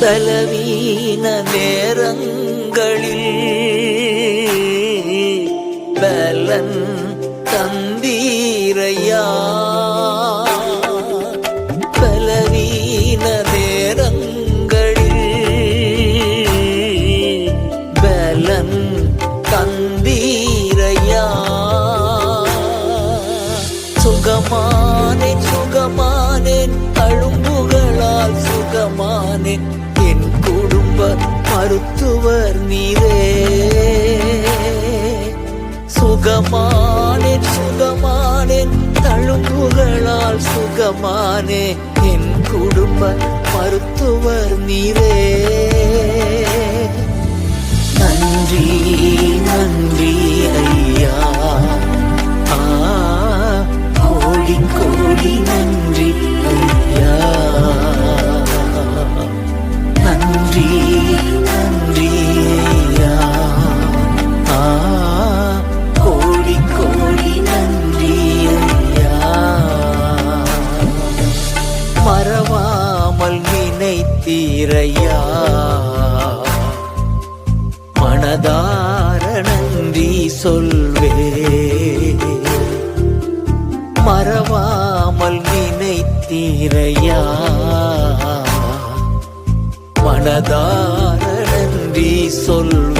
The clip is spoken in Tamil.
பலவீன நேரங்களில் பலன் தந்தீரையா? பலவீன நேரங்களில் பலன் தந்தீரையா? சுகமானேன் சுகமானேன் அழும்புகளால் சுகமானேன். மருத்துவர் நீரே. சுகமானேன் சுகமானேன் தழும்புகளால் சுகமானே என் குடும்ப மருத்துவர் நீரே. நினைத்தீரையா மனதார நன்றி சொல்வே. மறவாமல் நினைத்தீரையா? மனதார நன்றி சொல்வே.